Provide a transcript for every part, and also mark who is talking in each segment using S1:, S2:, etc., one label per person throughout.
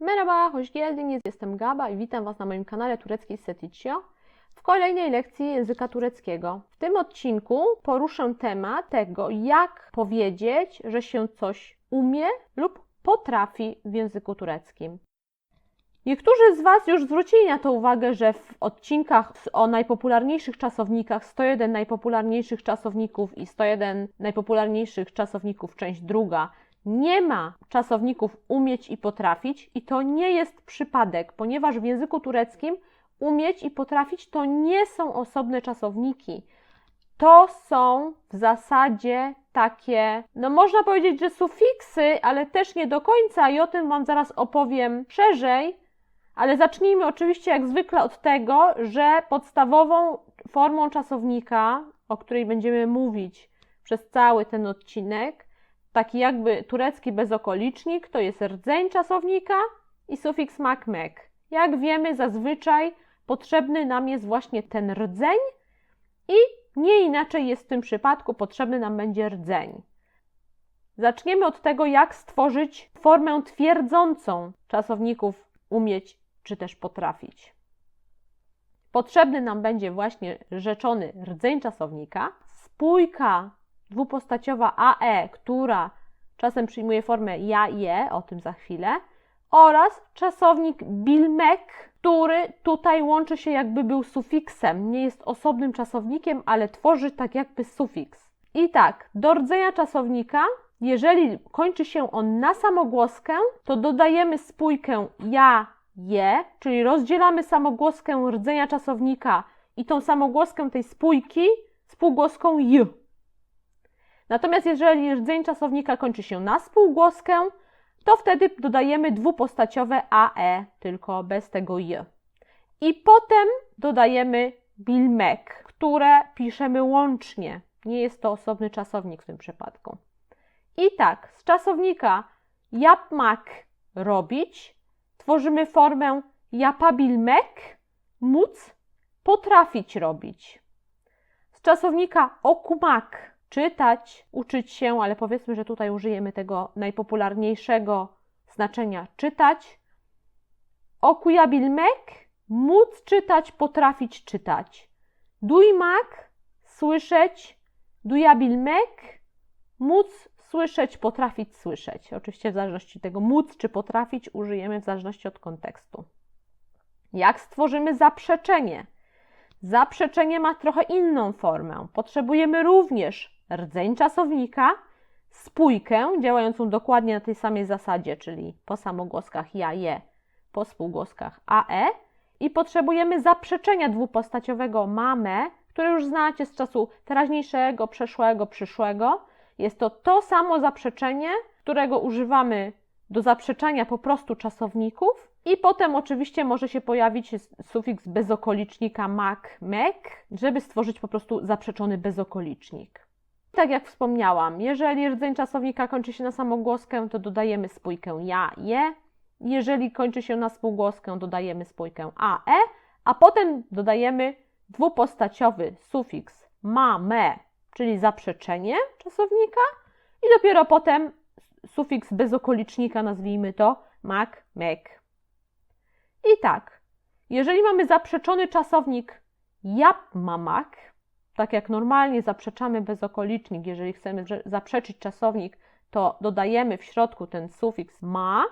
S1: Merhaba, hoş geldiniz. Jestem Gaba i witam Was na moim kanale Turecki Setitio w kolejnej lekcji języka tureckiego. W tym odcinku poruszę temat tego, jak powiedzieć, że się coś umie lub potrafi w języku tureckim. Niektórzy z Was już zwrócili na to uwagę, że w odcinkach o najpopularniejszych czasownikach 101 najpopularniejszych czasowników i 101 najpopularniejszych czasowników, część druga, nie ma czasowników umieć i potrafić, i to nie jest przypadek, ponieważ w języku tureckim umieć i potrafić to nie są osobne czasowniki. To są w zasadzie takie, no można powiedzieć, że sufiksy, ale też nie do końca, i o tym Wam zaraz opowiem szerzej. Ale zacznijmy oczywiście jak zwykle od tego, że podstawową formą czasownika, o której będziemy mówić przez cały ten odcinek, taki jakby turecki bezokolicznik, to jest rdzeń czasownika i sufiks mak-mek. Jak wiemy, zazwyczaj potrzebny nam jest właśnie ten rdzeń i nie inaczej jest w tym przypadku, potrzebny nam będzie rdzeń. Zaczniemy od tego, jak stworzyć formę twierdzącą czasowników umieć czy też potrafić. Potrzebny nam będzie właśnie rzeczony rdzeń czasownika, spójka dwupostaciowa AE, która czasem przyjmuje formę ja, je, o tym za chwilę, oraz czasownik bilmek, który tutaj łączy się jakby był sufiksem, nie jest osobnym czasownikiem, ale tworzy tak jakby sufiks. I tak, do rdzenia czasownika, jeżeli kończy się on na samogłoskę, to dodajemy spójkę ja, je, czyli rozdzielamy samogłoskę rdzenia czasownika i tą samogłoskę tej spójki spółgłoską j. Natomiast jeżeli rdzeń czasownika kończy się na spółgłoskę, to wtedy dodajemy dwupostaciowe ae, tylko bez tego j. I potem dodajemy bilmek, które piszemy łącznie. Nie jest to osobny czasownik w tym przypadku. I tak, z czasownika yapmak robić, tworzymy formę yapabilmek, móc, potrafić robić. Z czasownika okumak czytać, uczyć się, ale powiedzmy, że tutaj użyjemy tego najpopularniejszego znaczenia czytać. Okuyabilmek, móc czytać, potrafić czytać. Duymak, słyszeć. Duyabilmek, móc słyszeć, potrafić słyszeć. Oczywiście w zależności tego móc czy potrafić użyjemy w zależności od kontekstu. Jak stworzymy zaprzeczenie? Zaprzeczenie ma trochę inną formę. Potrzebujemy również rdzeń czasownika, spójkę działającą dokładnie na tej samej zasadzie, czyli po samogłoskach ja, je, po spółgłoskach ae i potrzebujemy zaprzeczenia dwupostaciowego mame, które już znacie z czasu teraźniejszego, przeszłego, przyszłego. Jest to to samo zaprzeczenie, którego używamy do zaprzeczania po prostu czasowników i potem oczywiście może się pojawić sufiks bezokolicznika mak, mek, żeby stworzyć po prostu zaprzeczony bezokolicznik. Tak jak wspomniałam, jeżeli rdzeń czasownika kończy się na samogłoskę, to dodajemy spójkę ja, je. Jeżeli kończy się na spółgłoskę, dodajemy spójkę ae, a potem dodajemy dwupostaciowy sufiks ma, me, czyli zaprzeczenie czasownika i dopiero potem sufiks bezokolicznika, nazwijmy to mak, mek. I tak, jeżeli mamy zaprzeczony czasownik jap, mamak, tak jak normalnie zaprzeczamy bezokolicznik, jeżeli chcemy zaprzeczyć czasownik, to dodajemy w środku ten sufiks ma,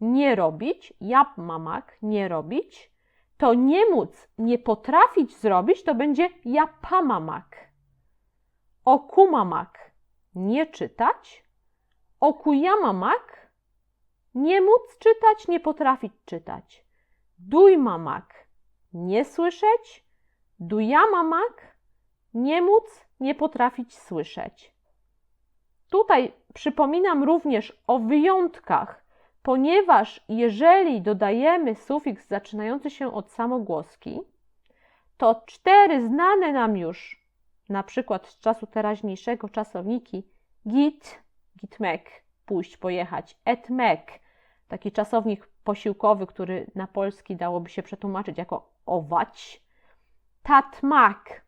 S1: nie robić, jap, mamak, nie robić, to nie móc, nie potrafić zrobić, to będzie japamamak. Okumamak, nie czytać, okujamamak, nie móc czytać, nie potrafić czytać. Dujmamak, nie słyszeć, dujamamak, nie móc, nie potrafić słyszeć. Tutaj przypominam również o wyjątkach, ponieważ jeżeli dodajemy sufiks zaczynający się od samogłoski, to cztery znane nam już, na przykład z czasu teraźniejszego czasowniki git, gitmek, pójść, pojechać, etmek, taki czasownik posiłkowy, który na polski dałoby się przetłumaczyć jako ować, tatmak,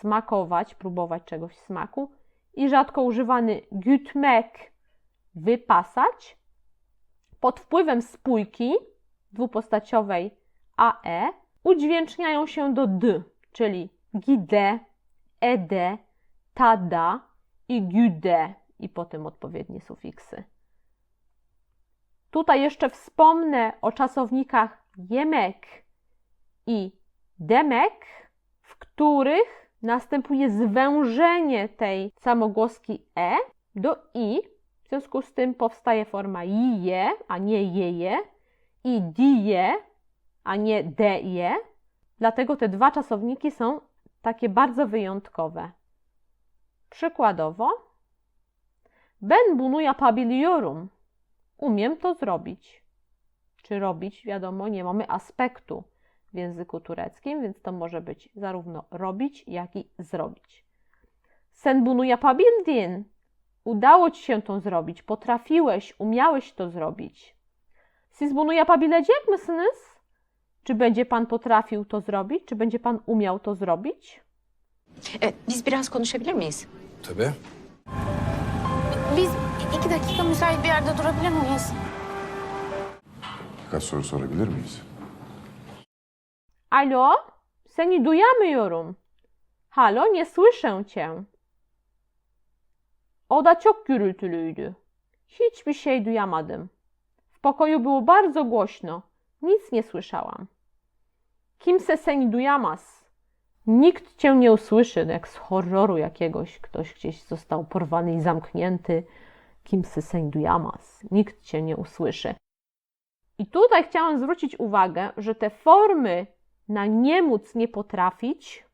S1: smakować, próbować czegoś smaku i rzadko używany gütmek, wypasać, pod wpływem spójki dwupostaciowej AE udźwięczniają się do D, czyli gide, ede, tada i gude i potem odpowiednie sufiksy. Tutaj jeszcze wspomnę o czasownikach jemek i demek, w których następuje zwężenie tej samogłoski e do i. W związku z tym powstaje forma je, a nie jeje i die, a nie deje. Dlatego te dwa czasowniki są takie bardzo wyjątkowe. Przykładowo, ben bunu yapabiliyorum. Umiem to zrobić. Czy robić, wiadomo, nie mamy aspektu w języku tureckim, więc to może być zarówno robić, jak i zrobić. Sen bunu yapabildin. Udało ci się to zrobić, potrafiłeś, umiałeś to zrobić. Siz bunu yapabilecek misiniz? Czy będzie pan potrafił to zrobić? Czy będzie pan umiał to zrobić?
S2: E, biz biraz konuşabilir miyiz?
S3: Tabii.
S4: Biz iki dakika müsait bir yerde durabilir miyiz?
S3: Birkaç soru sorabilir miyiz?
S1: Alo? Seni duyamıyorum. Halo, nie słyszę cię. Oda çok gürültülüydü. Hiçbir şey duyamadım. W pokoju było bardzo głośno. Nic nie słyszałam. Kimse seni duyamaz. Nikt cię nie usłyszy, jak z horroru jakiegoś. Ktoś gdzieś został porwany i zamknięty. Kimse seni duyamaz. Nikt cię nie usłyszy. I tutaj chciałam zwrócić uwagę, że te formy na nie móc, nie potrafić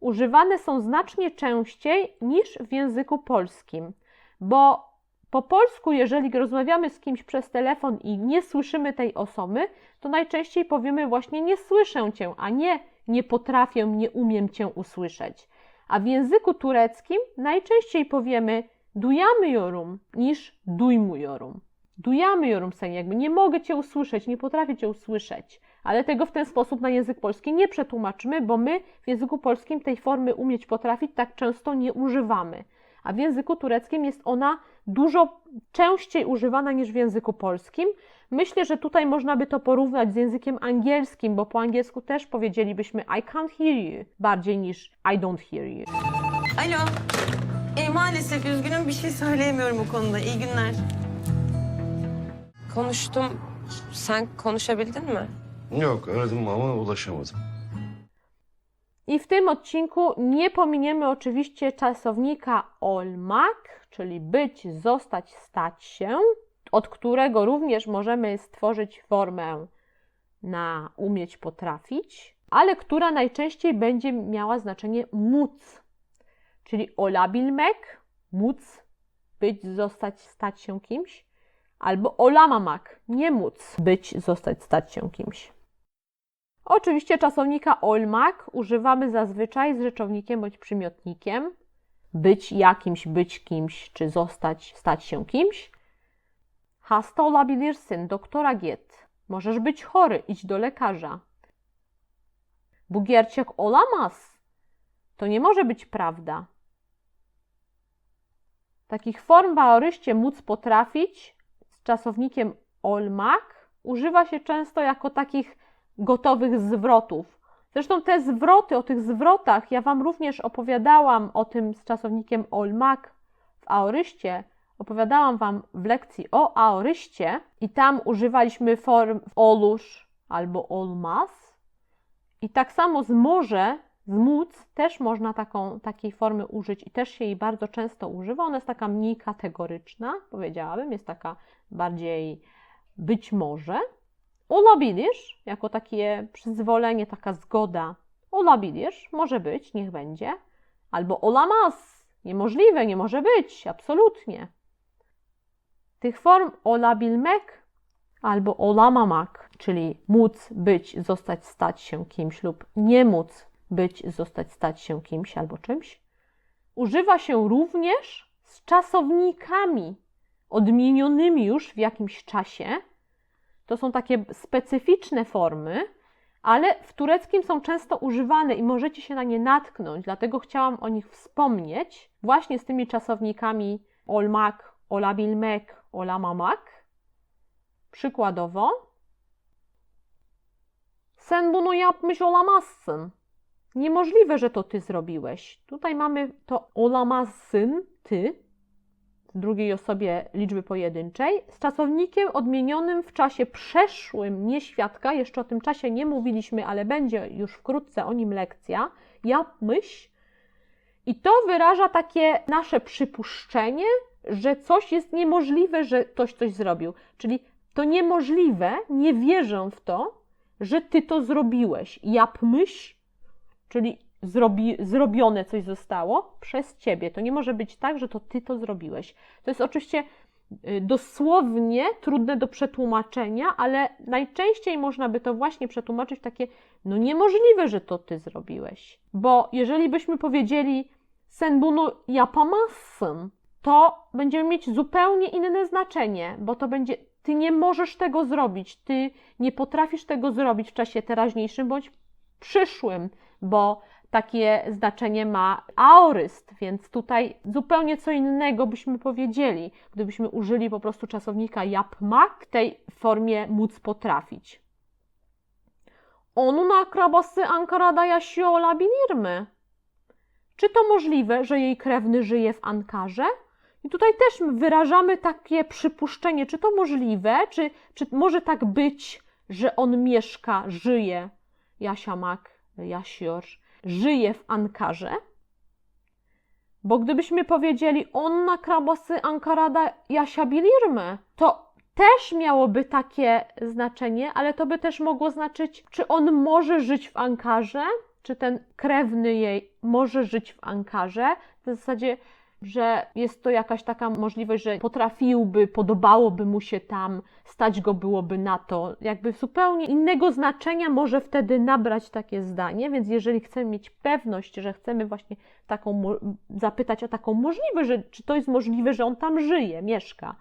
S1: używane są znacznie częściej niż w języku polskim, bo po polsku, jeżeli rozmawiamy z kimś przez telefon i nie słyszymy tej osoby, to najczęściej powiemy właśnie nie słyszę cię, a nie nie potrafię, nie umiem cię usłyszeć. A w języku tureckim najczęściej powiemy duyamıyorum niż duymuyorum. Duyamıyorum sen jakby nie mogę cię usłyszeć, nie potrafię cię usłyszeć. Ale tego w ten sposób na język polski nie przetłumaczymy, bo my w języku polskim tej formy umieć potrafić tak często nie używamy. A w języku tureckim jest ona dużo częściej używana niż w języku polskim. Myślę, że tutaj można by to porównać z językiem angielskim, bo po angielsku też powiedzielibyśmy I can't hear you bardziej niż I don't hear you.
S5: Alo. E, maalesef üzgünüm bir şey söyleyemiyorum o konuda. İyi günler.
S2: Konuştum. Sen konuşabildin mi?
S6: Yok aradım ama ulaşamadım.
S1: I w tym odcinku nie pominiemy oczywiście czasownika olmak, czyli być, zostać, stać się, od którego również możemy stworzyć formę na umieć, potrafić, ale która najczęściej będzie miała znaczenie móc, czyli olabilmek, móc, być, zostać, stać się kimś, albo olamamak, nie móc, być, zostać, stać się kimś. Oczywiście czasownika olmak używamy zazwyczaj z rzeczownikiem bądź przymiotnikiem. Być jakimś, być kimś, czy zostać, stać się kimś. Hasta olabilirsin, doktora git. Możesz być chory, idź do lekarza. Bu gerçek olamaz. To nie może być prawda. Takich form w aoryście móc potrafić z czasownikiem olmak używa się często jako takich gotowych zwrotów. Zresztą te zwroty, o tych zwrotach, ja Wam również opowiadałam o tym z czasownikiem olmak w aoryście. Opowiadałam Wam w lekcji o aoryście i tam używaliśmy form olusz albo olmaz. I tak samo z może, z móc też można taką, takiej formy użyć i też się jej bardzo często używa. Ona jest taka mniej kategoryczna, powiedziałabym, jest taka bardziej być może. Olabilir, jako takie przyzwolenie, taka zgoda. Olabilir, może być, niech będzie. Albo olamaz, niemożliwe, nie może być, absolutnie. Tych form olabilmek albo olamamak, czyli móc, być, zostać, stać się kimś lub nie móc, być, zostać, stać się kimś albo czymś, używa się również z czasownikami odmienionymi już w jakimś czasie, to są takie specyficzne formy, ale w tureckim są często używane i możecie się na nie natknąć, dlatego chciałam o nich wspomnieć, właśnie z tymi czasownikami olmak, olabilmek, olamamak. Przykładowo. Sen bunu yapmış olamazsın. Niemożliwe, że to ty zrobiłeś. Tutaj mamy to olamazsın, ty, drugiej osobie liczby pojedynczej, z czasownikiem odmienionym w czasie przeszłym nieświadka. Jeszcze o tym czasie nie mówiliśmy, ale będzie już wkrótce o nim lekcja. Yapmış. I to wyraża takie nasze przypuszczenie, że coś jest niemożliwe, że ktoś coś zrobił. Czyli to niemożliwe, nie wierzę w to, że ty to zrobiłeś. Yapmış, czyli zrobi, zrobione coś zostało przez ciebie. To nie może być tak, że to ty to zrobiłeś. To jest oczywiście y, dosłownie trudne do przetłumaczenia, ale najczęściej można by to właśnie przetłumaczyć takie, no niemożliwe, że to ty zrobiłeś. Bo jeżeli byśmy powiedzieli sen bunu yapamazsın, to będziemy mieć zupełnie inne znaczenie, bo to będzie ty nie możesz tego zrobić, ty nie potrafisz tego zrobić w czasie teraźniejszym bądź przyszłym, bo takie znaczenie ma aoryst, więc tutaj zupełnie co innego byśmy powiedzieli, gdybyśmy użyli po prostu czasownika yapmak w tej formie móc potrafić. Onun akrabası Ankara'da yaşıyor olabilir? Czy to możliwe, że jej krewny żyje w Ankarze? I tutaj też wyrażamy takie przypuszczenie, czy to możliwe, czy, czy może tak być, że on mieszka, żyje, Jasiamak, Jasior, żyje w Ankarze? Bo gdybyśmy powiedzieli on na krabosy Ankarada Jasiabilirmy, to też miałoby takie znaczenie, ale to by też mogło znaczyć, czy on może żyć w Ankarze, czy ten krewny jej może żyć w Ankarze. W zasadzie że jest to jakaś taka możliwość, że potrafiłby, podobałoby mu się tam, stać go byłoby na to. Jakby zupełnie innego znaczenia może wtedy nabrać takie zdanie, więc jeżeli chcemy mieć pewność, że chcemy właśnie taką, zapytać o taką możliwość, że czy to jest możliwe, że on tam żyje, mieszka,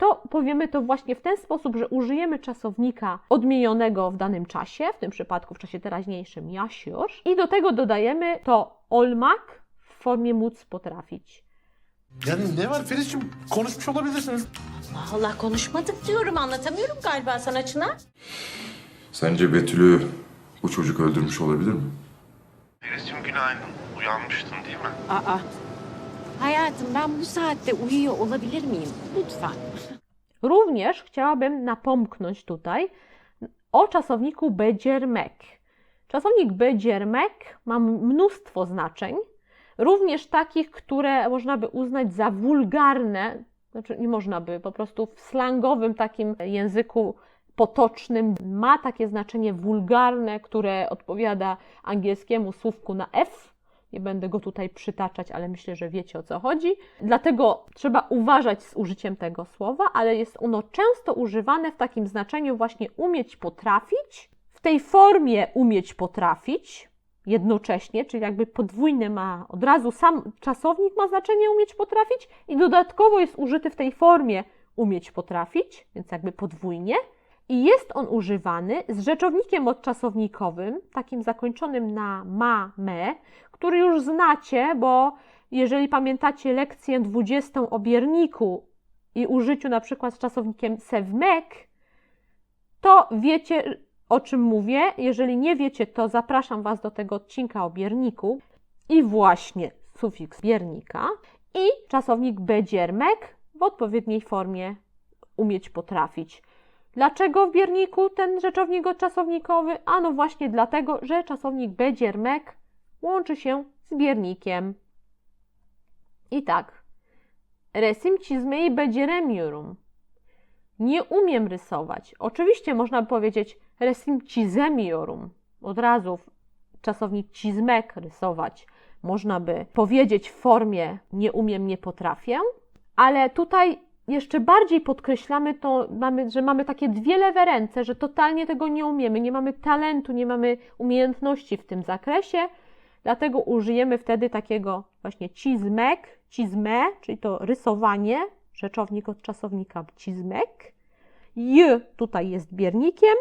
S1: to powiemy to właśnie w ten sposób, że użyjemy czasownika odmienionego w danym czasie, w tym przypadku w czasie teraźniejszym jasior, i do tego dodajemy to olmak w formie móc potrafić.
S3: Yani ne var Feris'ciğim? Konuşmuş olabilirsiniz.
S7: Allah konuşmadık diyorum anlatamıyorum galiba sana Çınar.
S8: Sence Betül'ü bu çocuk öldürmüş olabilir mi?
S9: Feris'cim günaydın. Uyanmıştın değil mi?
S7: Aa. Hayatım ben bu saatte uyuyor olabilir miyim? Lütfen.
S1: Również chciałabym napomknąć tutaj o czasowniku bedziermek. Czasownik bedziermek ma mnóstwo znaczeń, również takich, które można by uznać za wulgarne, znaczy nie można by, po prostu w slangowym takim języku potocznym ma takie znaczenie wulgarne, które odpowiada angielskiemu słówku na F. Nie będę go tutaj przytaczać, ale myślę, że wiecie o co chodzi. Dlatego trzeba uważać z użyciem tego słowa, ale jest ono często używane w takim znaczeniu właśnie umieć potrafić, w tej formie umieć potrafić, jednocześnie, czyli jakby podwójny ma od razu sam czasownik ma znaczenie umieć potrafić i dodatkowo jest użyty w tej formie umieć potrafić, więc jakby podwójnie. I jest on używany z rzeczownikiem odczasownikowym, takim zakończonym na ma, me, który już znacie, bo jeżeli pamiętacie lekcję 20 o bierniku i użyciu na przykład z czasownikiem sevmek, to wiecie, o czym mówię. Jeżeli nie wiecie, to zapraszam Was do tego odcinka o bierniku i właśnie sufiks biernika i czasownik bedziermek w odpowiedniej formie umieć potrafić. Dlaczego w bierniku ten rzeczownik odczasownikowy? Ano właśnie dlatego, że czasownik bedziermek łączy się z biernikiem. I tak. Resim çizmeyi beceremiyorum. Nie umiem rysować. Oczywiście można by powiedzieć resim çizemiyorum. Od razu czasownik çizmek rysować. Można by powiedzieć w formie nie umiem, nie potrafię, ale tutaj jeszcze bardziej podkreślamy to, że mamy takie dwie lewe ręce, że totalnie tego nie umiemy, nie mamy talentu, nie mamy umiejętności w tym zakresie, dlatego użyjemy wtedy takiego właśnie cizmek, cizme, czyli to rysowanie, rzeczownik od czasownika cizmek. J tutaj jest biernikiem,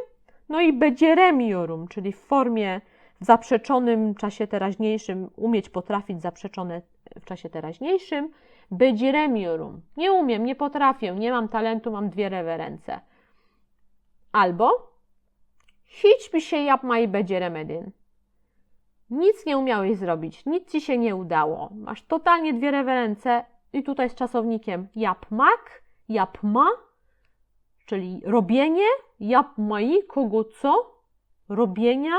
S1: no i bedzieremiorum, czyli w formie w zaprzeczonym czasie teraźniejszym, umieć potrafić zaprzeczone w czasie teraźniejszym, bedzieremiorum. Nie umiem, nie potrafię, nie mam talentu, mam dwie lewe ręce. Albo hiçbir şey yapmayı beceremedin. Nic nie umiałeś zrobić, nic ci się nie udało. Masz totalnie dwie rewerencje i tutaj z czasownikiem yapmak, yapma, czyli robienie, yapmayı, kogo co, robienia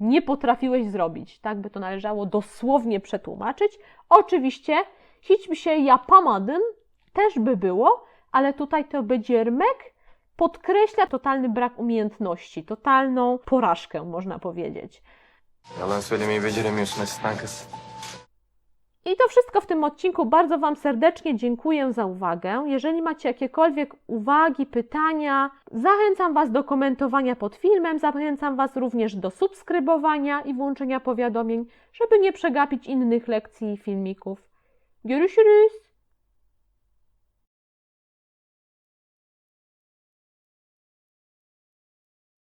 S1: nie potrafiłeś zrobić. Tak by to należało dosłownie przetłumaczyć. Oczywiście hiçbir şey yapamadın też by było, ale tutaj to beciermek podkreśla totalny brak umiejętności, totalną porażkę, można powiedzieć.
S10: Yalan.
S1: I to wszystko w tym odcinku. Bardzo Wam serdecznie dziękuję za uwagę. Jeżeli macie jakiekolwiek uwagi, pytania, zachęcam Was do komentowania pod filmem, zachęcam Was również do subskrybowania i włączenia powiadomień, żeby nie przegapić innych lekcji i filmików. Görüşürüz!